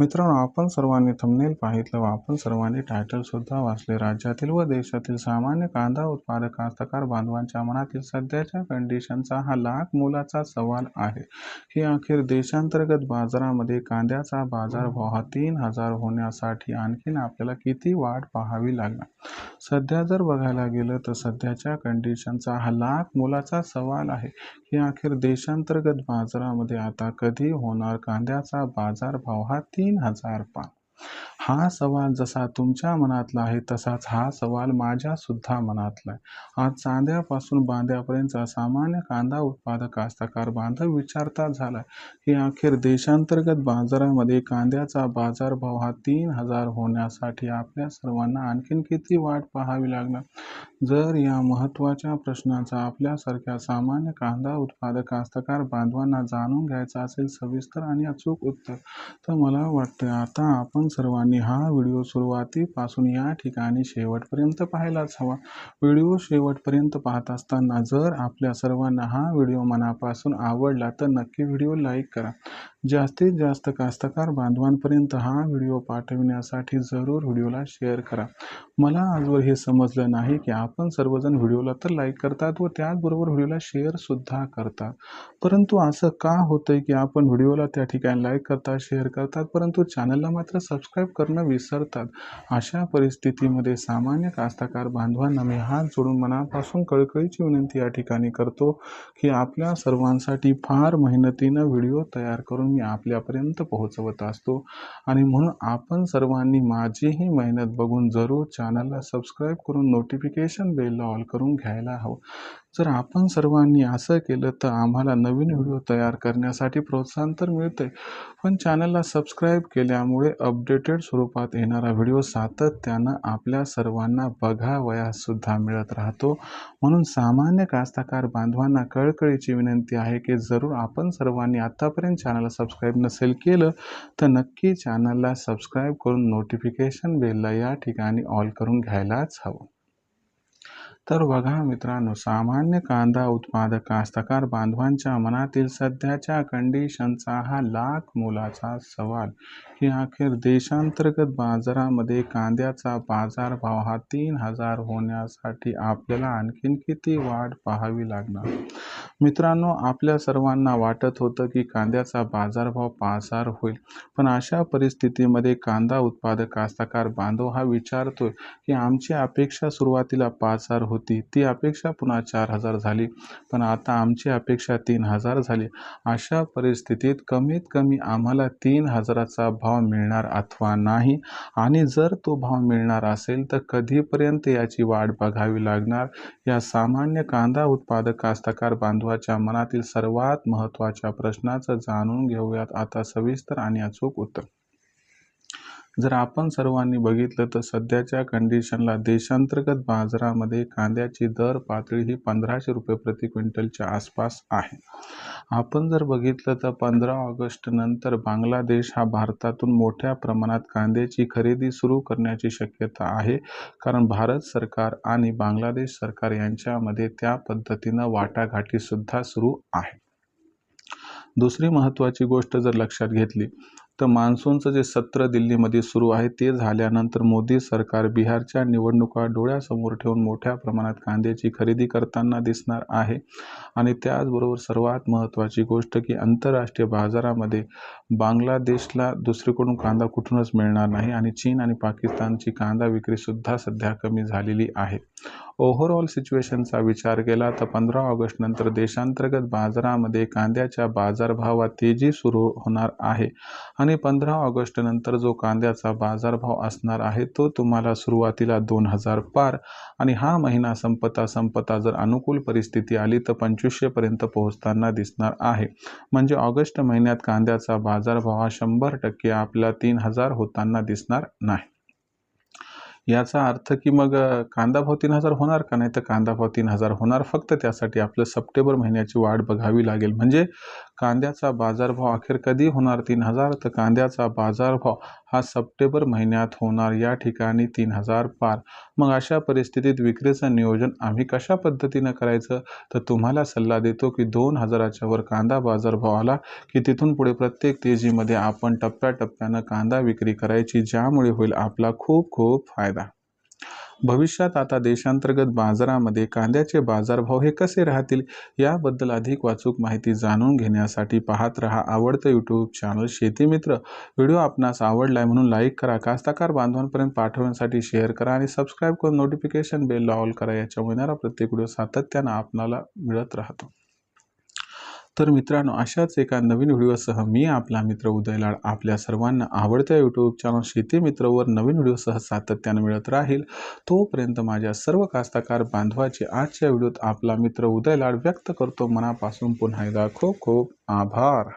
मित्रांनो आपण सर्वांनी थंबनेल पाहितलं व आपण सर्वांनी टायटल सुद्धा वाचले. राज्यातील व देशातील सामान्य कांदा उत्पादक कास्तकार बांधवांच्या मनातील सध्याच्या कंडिशनचा हा लाख मोलाचा सवाल आहे. की अखेर देशांतर्गत बाजारामध्ये कांद्याचा बाजारभाव हा तीन हजार होण्यासाठी आणखीन आपल्याला किती वाट पाहावी लागणार? सध्या जर बघायला गेलं तर सध्याच्या कंडिशनचा हा लाख मोलाचा सवाल आहे. की अखेर देशांतर्गत बाजारामध्ये आता कधी होणार कांद्याचा बाजारभाव हा तीन हजार पाच हा सवाल जसा तुमच्या मनातला आहे तसाच हा सवाल माझ्यासुद्धा मनातला आहे. आज चांद्यापासून बांध्यापर्यंतचा सामान्य कांदा उत्पादक कास्तकार बांधव विचारता झाला की अखेर देशांतर्गत बाजारामध्ये कांद्याचा बाजारभाव हा तीन हजार होण्यासाठी आपल्या सर्वांना आणखीन किती वाट पाहावी लागणार? जर या महत्त्वाच्या प्रश्नाचा आपल्यासारख्या सामान्य कांदा उत्पादक कास्तकार बांधवांना जाणून घ्यायचा असेल सविस्तर आणि अचूक उत्तर तर मला वाटतं आता आपण सर्वांनी हा व्हिडिओ सुरुवातीपासून या ठिकाणी शेवटपर्यंत पाहायलाच हवा. व्हिडिओ शेवटपर्यंत पाहत असताना जर आपल्या सर्वांना हा व्हिडिओ मनापासून आवडला तर नक्की व्हिडिओ लाईक करा. जास्तीत जास्त कास्तकार बांधवांपर्यंत हा व्हिडिओ पाठविण्यासाठी जरूर व्हिडिओला शेअर करा. मला आजवर हे समजलं नाही की आपण सर्वजण व्हिडिओला तर लाईक करतात व त्याचबरोबर व्हिडिओला शेअरसुद्धा करतात. परंतु असं का होतं की आपण व्हिडिओला त्या ठिकाणी लाईक करतात शेअर करतात परंतु चॅनलला मात्र सबस्क्राईब करणं विसरतात? अशा परिस्थितीमध्ये सामान्य कास्तकार बांधवांना मी हात जोडून मनापासून कळकळीची विनंती या ठिकाणी करतो की आपल्या सर्वांसाठी फार मेहनतीनं व्हिडिओ तयार करून मी आपल्यापर्यंत पोहोचवत असतो. आणि म्हणून आपण सर्वांनी माझीही मेहनत बघून जरूर चॅनलला सबस्क्राईब करून नोटिफिकेशन बेलला ऑल करून घ्यायला हवं. जर आपण सर्वांनी असं केलं तर आम्हाला नवीन व्हिडिओ तयार करण्यासाठी प्रोत्साहन तर मिळते पण चॅनलला सबस्क्राईब केल्यामुळे अपडेटेड स्वरूपात येणारा व्हिडिओ सातत्यानं आपल्या सर्वांना बघावयासुद्धा मिळत राहतो. म्हणून सामान्य कास्तकार बांधवांना कळकळीची विनंती आहे की जरूर आपण सर्वांनी आत्तापर्यंत चॅनलला सबस्क्राईब नसेल केलं तर नक्की चॅनलला सबस्क्राईब करून नोटिफिकेशन बेलला या ठिकाणी ऑल करून घ्यायलाच हवं. तर बघा मित्रांनो सामान्य कांदा उत्पादक कास्तकार बांधवांच्या मनातील सध्याच्या कंडिशनचा हा लाख मोलाचा सवाल. की अखेर देशांतर्गत बाजारामध्ये कांद्याचा बाजारभाव हा तीन हजार होण्यासाठी आपल्याला आणखीन किती वाढ पाहावी लागणार? मित्रांनो आपल्या सर्वांना वाटत होतं की कांद्याचा बाजारभाव पाचार होईल. पण अशा परिस्थितीमध्ये कांदा उत्पादक कास्तकार बांधव हा विचारतोय की आमची अपेक्षा सुरुवातीला पासार होती होती. ती अपेक्षा पुन्हा चार हजार झाली. पण आता आमची अपेक्षा तीन हजार झाली. अशा परिस्थितीत कमीत कमी आम्हाला तीन हजाराचा भाव मिळणार अथवा नाही. आणि जर तो भाव मिळणार असेल तर कधीपर्यंत याची वाट बघावी लागणार? या सामान्य कांदा उत्पादक कास्तकार बांधवाच्या मनातील सर्वात महत्त्वाच्या प्रश्नाचं जाणून घेऊयात. आता सविस्तर आणि अचूक उत्तर. जर आपण सर्वांनी बघितलं तर सध्याच्या कंडिशनला देशांतर्गत बाजारामध्ये कांद्याची दर पातळी ही पंधराशे रुपये प्रति क्विंटलच्या आसपास आहे. आपण जर बघितलं तर पंधरा ऑगस्ट नंतर बांगलादेश हा भारतातून मोठ्या प्रमाणात कांद्याची खरेदी सुरू करण्याची शक्यता आहे. कारण भारत सरकार आणि बांगलादेश सरकार यांच्यामध्ये त्या पद्धतीनं वाटाघाटीसुद्धा सुरू आहे. दुसरी महत्त्वाची गोष्ट जर लक्षात घेतली तर मान्सूनचं जे सत्र दिल्लीमध्ये सुरू आहे ते झाल्यानंतर मोदी सरकार बिहारच्या निवडणुका डोळ्यासमोर ठेवून मोठ्या प्रमाणात कांद्याची खरेदी करताना दिसणार आहे. आणि त्याचबरोबर सर्वात महत्त्वाची गोष्ट की आंतरराष्ट्रीय बाजारामध्ये बांगलादेशला दुसरीकडून कांदा कुठूनच मिळणार नाही आणि चीन आणि पाकिस्तानची कांदा विक्रीसुद्धा सध्या कमी झालेली आहे. ओव्हरऑल सिच्युएशनचा विचार केला तर पंधरा ऑगस्ट नंतर देशांतर्गत बाजारामध्ये कांद्याच्या बाजारभावात तेजी सुरू होणार आहे. आणि आणि पंधरा ऑगस्ट नंतर जो कांद्याचा बाजारभाव असणार आहे तो तुम्हाला सुरुवातीला दोन हजार पार आणि हा महिना संपता संपता जर अनुकूल परिस्थिती आली तर पंचवीसशेपर्यंत पोहोचताना दिसणार आहे. म्हणजे ऑगस्ट महिन्यात कांद्याचा बाजारभाव हा शंभर टक्के आपला तीन हजार होताना दिसणार नाही. याचा अर्थ की मग कांदा भाव तीन हजार होणार का नाही? तर कांदा भाव तीन हजार होणार. फक्त त्यासाठी आपलं सप्टेंबर महिन्याची वाढ बघावी लागेल. म्हणजे कांद्याचा बाजारभाव अखेर कधी होणार? तीन हजार? तर कांद्याचा बाजारभाव हा सप्टेंबर महिन्यात होणार. या ठिकाणी तीन हजार पार. मग अशा परिस्थितीत विक्रीचं नियोजन आम्ही कशा पद्धतीनं करायचं? तर तुम्हाला सल्ला देतो की दोन हजाराच्या वर कांदा बाजारभाव आला की तिथून पुढे प्रत्येक तेजीमध्ये आपण टप्प्याटप्प्यानं कांदा विक्री करायची ज्यामुळे होईल आपला खूप खूप फायदा. भविष्यात आता देशांतर्गत बाजारामध्ये कांद्याचे बाजारभाव हे कसे राहतील याबद्दल अधिक वाचूक माहिती जाणून घेण्यासाठी पाहत रहा आवडतं यूट्यूब चॅनल शेतीमित्र व्हिडिओ आपणास आवडलाय म्हणून लाईक करा कास्ताकार बांधवांपर्यंत पाठवण्यासाठी शेअर करा आणि सबस्क्राईब करून नोटिफिकेशन बेल ऑल करा. याच्यामुळे येणारा प्रत्येक व्हिडिओ सातत्यानं आपणाला मिळत राहतो. तर मित्रांनो अशाच एका नवीन व्हिडिओसह मी आपला मित्र उदय लाड आपल्या सर्वांना आवडत्या यूट्यूब चॅनल शेती मित्रवर नवीन व्हिडिओसह सातत्यानं मिळत राहील. तोपर्यंत माझ्या सर्व कास्ताकार बांधवाचे आजच्या व्हिडिओत आपला मित्र उदय लाड व्यक्त करतो. मनापासून पुन्हा एकदा खूप खूप आभार.